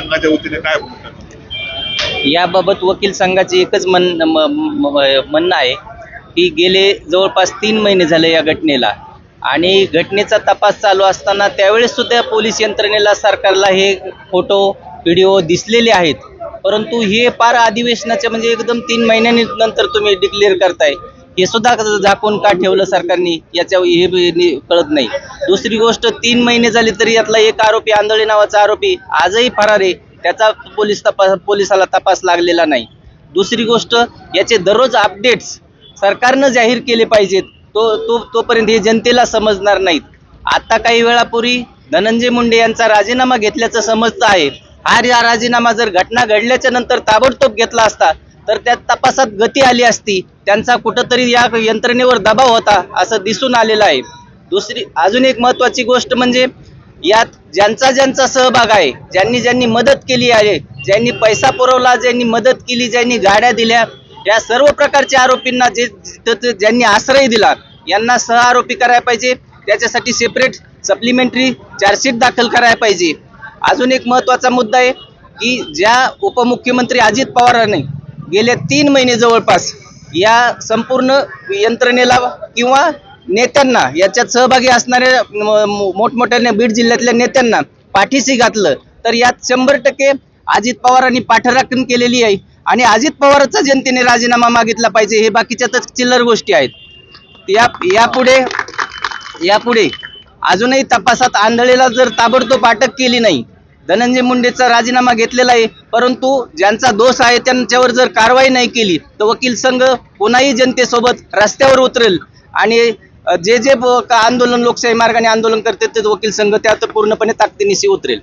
संघाच्या वतीने काय भूमिका याबाबत वकील संघाचे एकच म्हण म्हणणं आहे की गेले जवळपास तीन महिने झाले या घटनेला. आणि घटनेचा तपास चालू असताना त्यावेळेस सुद्धा पोलीस यंत्रणेला सरकारला हे फोटो व्हिडिओ दिसलेले आहेत. परंतु हे पार अधिवेशनाच्या म्हणजे एकदम तीन महिन्यानंतर तुम्ही डिक्लेअर करताय. हे सुद्धा झाकून का ठेवलं सरकारने? याच्या हे कळत नाही. दुसरी गोष्ट तीन महिने झाली तरी यातला एक आरोपी आंधळे नावाचा आरोपी आजही फरार आहे. त्याचा पोलीस तपास पोलिसाला तपास लागलेला नाही. दुसरी गोष्ट याचे दररोज अपडेट्स सरकारनं जाहीर केले पाहिजेत. तो तो तोपर्यंत हे जनतेला समजणार नाहीत. आता काही वेळापूर्वी धनंजय मुंडे यांचा राजीनामा घेतल्याचं समजतं आहे. हा राजीनामा जर घटना घडल्याच्या नंतर ताबडतोब घेतला असता तर त्या तपासात गती आली असती त्यांचा कुठंतरी या यंत्रणेवर दबाव होता असं दिसून आलेलं आहे. दुसरी अजून एक महत्वाची गोष्ट म्हणजे यात ज्यांचा ज्यांचा सहभाग आहे ज्यांनी ज्यांनी मदत केली आहे ज्यांनी पैसा पुरवला ज्यांनी मदत केली ज्यांनी गाड्या दिल्या या सर्व प्रकारच्या आरोपींना जे ज्यांनी आश्रय दिला यांना सह आरोपी करायला पाहिजे. त्याच्यासाठी सेपरेट सप्लिमेंटरी चार्जशीट दाखल करायला पाहिजे. अजून एक महत्त्वाचा मुद्दा आहे की ज्या उपमुख्यमंत्री अजित पवारांनी गेल्या तीन महिने जवळपास या संपूर्ण यंत्रणेला किंवा नेत्यांना याच्यात सहभागी असणाऱ्या मोठमोठ्या बीड जिल्ह्यातल्या नेत्यांना पाठीशी घातलं तर यात शंभर टक्के अजित पवारांनी पाठराखण केलेली आहे. आणि अजित पवारचा जनतेने राजीनामा मागितला पाहिजे हे बाकीच्या तर चिल्लर गोष्टी आहेत. या यापुढे यापुढे अजूनही तपासात आंधळेला जर ताबडतोब अटक केली नाही धनंजय मुंडेचा राजीनामा घेतलेला आहे परंतु ज्यांचा दोष आहे त्यांच्यावर जर कारवाई नाही केली तर वकील संघ पुन्हाही जनतेसोबत रस्त्यावर उतरेल. आणि जे जे का आंदोलन लोकशाही मार्गाने आंदोलन करते ते वकील संघ त्यात पूर्णपणे ताकदीनिशी उतरेल.